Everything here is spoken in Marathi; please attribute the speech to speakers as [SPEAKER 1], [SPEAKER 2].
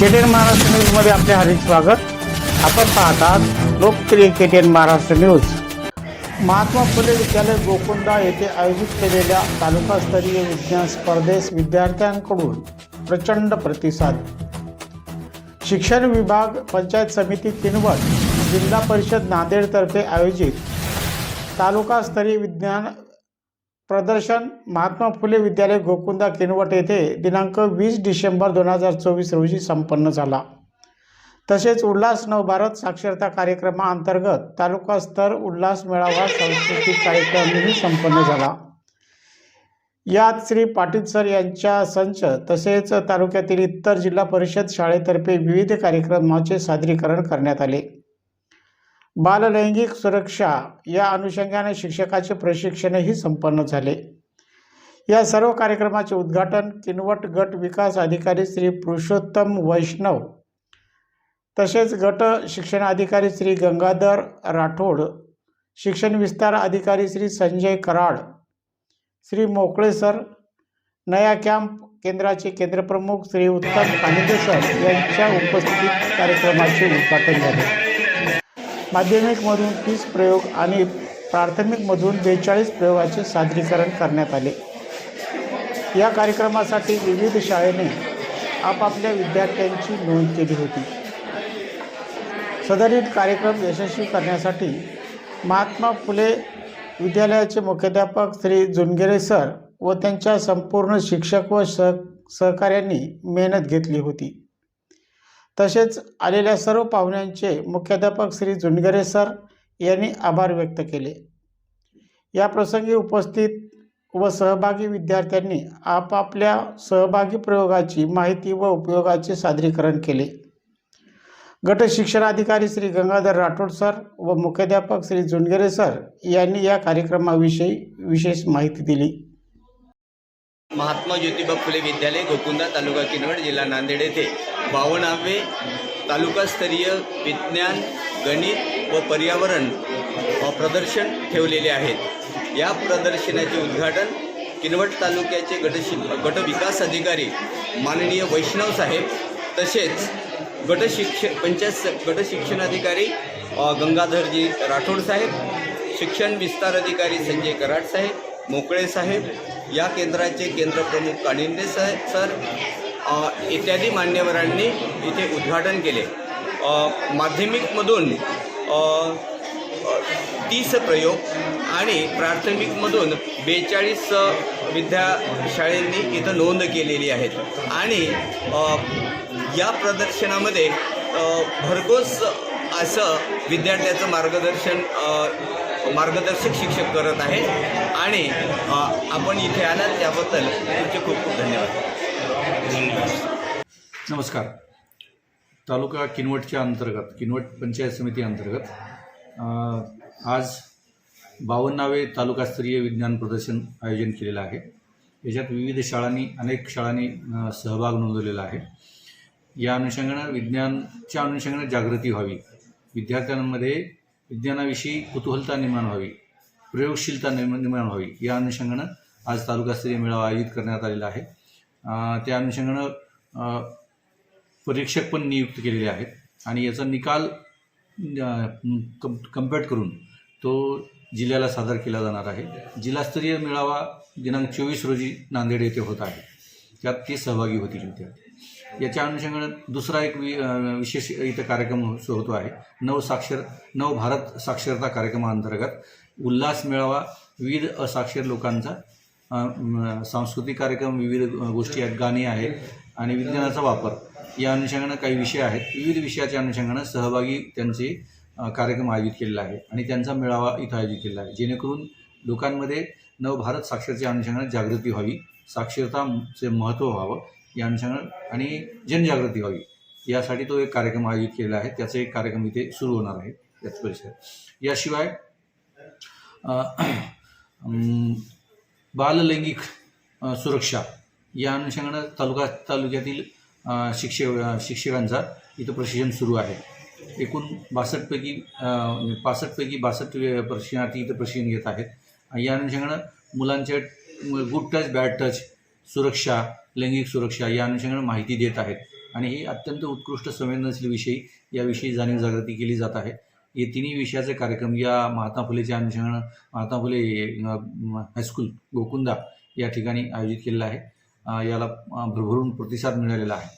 [SPEAKER 1] केटेन महाराष्ट्र न्यूजमध्ये आपले हार्दिक स्वागत. आपण पाहतात लोकप्रिय केटेन महाराष्ट्र न्यूज महात्मा फुले विद्यालय गोकुंडा येथे आयोजित केलेल्या तालुकास्तरीय विज्ञान स्पर्धेस विद्यार्थ्यांकडून प्रचंड प्रतिसाद. शिक्षण विभाग पंचायत समिती किनवट जिल्हा परिषद नांदेडतर्फे आयोजित तालुकास्तरीय विज्ञान प्रदर्शन महात्मा फुले विद्यालय गोकुंदा किनवट येथे दिनांक वीस डिसेंबर दोन हजार चोवीस रोजी संपन्न झाला. तसेच उल्हास नवभारत साक्षरता कार्यक्रमाअंतर्गत तालुका स्तर उल्हास मेळावा सांस्कृतिक कार्यक्रमही संपन्न झाला. यात श्री पाटील सर यांच्या संच तसेच तालुक्यातील इतर जिल्हा परिषद शाळेतर्फे विविध कार्यक्रमाचे सादरीकरण करण्यात आले. बाललैंगिक सुरक्षा या अनुषंगाने शिक्षकाचे प्रशिक्षणही संपन्न झाले. या सर्व कार्यक्रमाचे उद्घाटन किनवट गट विकास अधिकारी श्री पुरुषोत्तम वैष्णव तसेच गट शिक्षण अधिकारी श्री गंगाधर राठोड शिक्षण विस्तार अधिकारी श्री संजय कराड श्री मोकळे सर नया कॅम्प केंद्राचे केंद्रप्रमुख श्री उत्तम कानिदे सर यांच्या उपस्थितीत कार्यक्रमाचे उद्घाटन झाले. माध्यमिकमधून तीस प्रयोग आणि प्राथमिकमधून बेचाळीस प्रयोगाचे सादरीकरण करण्यात आले. या कार्यक्रमासाठी विविध शाळेने आपापल्या विद्यार्थ्यांची नोंद केली होती. सदरील कार्यक्रम यशस्वी करण्यासाठी महात्मा फुले विद्यालयाचे मुख्याध्यापक श्री जुनगेरे सर व त्यांच्या संपूर्ण शिक्षक व सह सहकाऱ्यांनी मेहनत घेतली होती. तसेच आलेल्या सर्व पाहुण्यांचे मुख्याध्यापक श्री जुनगरे सर यांनी आभार व्यक्त केले. या प्रसंगी उपस्थित व सहभागी विद्यार्थ्यांनी आपापल्या सहभागी प्रयोगाची माहिती व उपयोगाचे सादरीकरण केले. गट शिक्षणाधिकारी श्री गंगाधर राठोड सर व मुख्याध्यापक श्री जुनगरे सर यांनी या कार्यक्रमाविषयी विशेष माहिती दिली.
[SPEAKER 2] महात्मा ज्योतिबा फुले विद्यालय गोकुंदा तालुका किनवट जिल्हा नांदेड येथे बावनावे तालुकास्तरीय विज्ञान गणित व पर्यावरण प्रदर्शन ठेवलेले आहेत. या प्रदर्शनाचे उद्घाटन किनवट तालुक्याचे गट गटविकास अधिकारी माननीय वैष्णव साहेब तसेच गटशिक्ष पंचायत स- गंगाधरजी राठोड साहेब शिक्षण विस्तार अधिकारी संजय कराड साहेब मोकळे साहेब या केंद्राचे केंद्रप्रमुख कानिंदे साहेब सर इत्यादी मान्यवरांनी इथे उद्घाटन केले. माध्यमिकमधून तीस प्रयोग आणि प्राथमिकमधून बेचाळीस विद्या शाळेंनी इथं नोंद केलेली आहेत. आणि या प्रदर्शनामध्ये भरघोस असं विद्यार्थ्याचं मार्गदर्शन मार्गदर्शक शिक्षक करत आहे आणि आपण इथे आलात त्याबद्दल तुमचे खूप खूप धन्यवाद.
[SPEAKER 3] नमस्कार. तालुका किनवटच्या अंतर्गत किनवट पंचायत समिती अंतर्गत आज बावन्नावे तालुकास्तरीय विज्ञान प्रदर्शन आयोजन केलेलं आहे. याच्यात विविध शाळांनी अनेक शाळांनी सहभाग नोंदवलेला आहे. या अनुषंगानं विज्ञानच्या अनुषंगानं जागृती व्हावी. विद्यार्थ्यांमध्ये विज्ञानाविषयी कुतूहलता निर्माण व्हावी प्रयोगशीलता निर्माण निर्माण व्हावी. या अनुषंगानं आज तालुकास्तरीय मेळावा आयोजित करण्यात आलेला आहे. त्या अनुषंगानं परीक्षक पण नियुक्त केलेले आहेत. आणि याचा निकाल कम कम्पेट करून तो जिल्ह्याला सादर केला जाणार आहे. जिल्हास्तरीय मेळावा दिनांक चोवीस रोजी नांदेड येथे होत आहे. त्यात ते सहभागी होतील विद्यार्थी. याच्या अनुषंगानं दुसरा एक वि विशेष इथं कार्यक्रम होतो आहे. नव साक्षर नव भारत साक्षरता कार्यक्रमाअंतर्गत उल्हास मेळावा विविध असाक्षर लोकांचा सांस्कृतिक कार्यक्रम विविध गोष्टी आहेत गाणी आहेत आणि विज्ञानाचा वापर. या अनुषंगानं काही विषय आहेत. विविध विषयाच्या अनुषंगानं सहभागी त्यांचे कार्यक्रम आयोजित केलेला आहे आणि त्यांचा मेळावा इथं आयोजित केलेला आहे. जेणेकरून लोकांमध्ये नवभारत साक्षरच्या अनुषंगानं जागृती व्हावी साक्षरताचे महत्त्व व्हावं या अनुषंगानं आणि जनजागृती व्हावी यासाठी तो एक कार्यक्रम आयोजित केलेला आहे. त्याचा एक कार्यक्रम इथे सुरू होणार आहे. याच परिसरात. याशिवाय बाललैंगिक सुरक्षा या अनुषंगानं तालुका तालुक्यातील शिक्षक शिक्षकांचा इथं प्रशिक्षण सुरू आहे. एकूण बासष्टपैकी पासष्टपैकी बासष्ट प्रशिक्षणार्थी इथं प्रशिक्षण घेत आहेत. या अनुषंगानं मुलांच्या गुड टच बॅड टच सुरक्षा लैंगिक सुरक्षा या अनुषंगानं माहिती देत आहेत. आणि ही अत्यंत उत्कृष्ट संवेदनशील विषयी याविषयी जाणीव जागृती केली जात आहे. हे तिन्ही विषयाचे कार्यक्रम या महात्मा फुलेच्या अनुषंगानं महात्मा फुले हायस्कूल गोकुंदा या ठिकाणी आयोजित केलेला आहे. याला भरभरून प्रतिसाद मिळालेला आहे.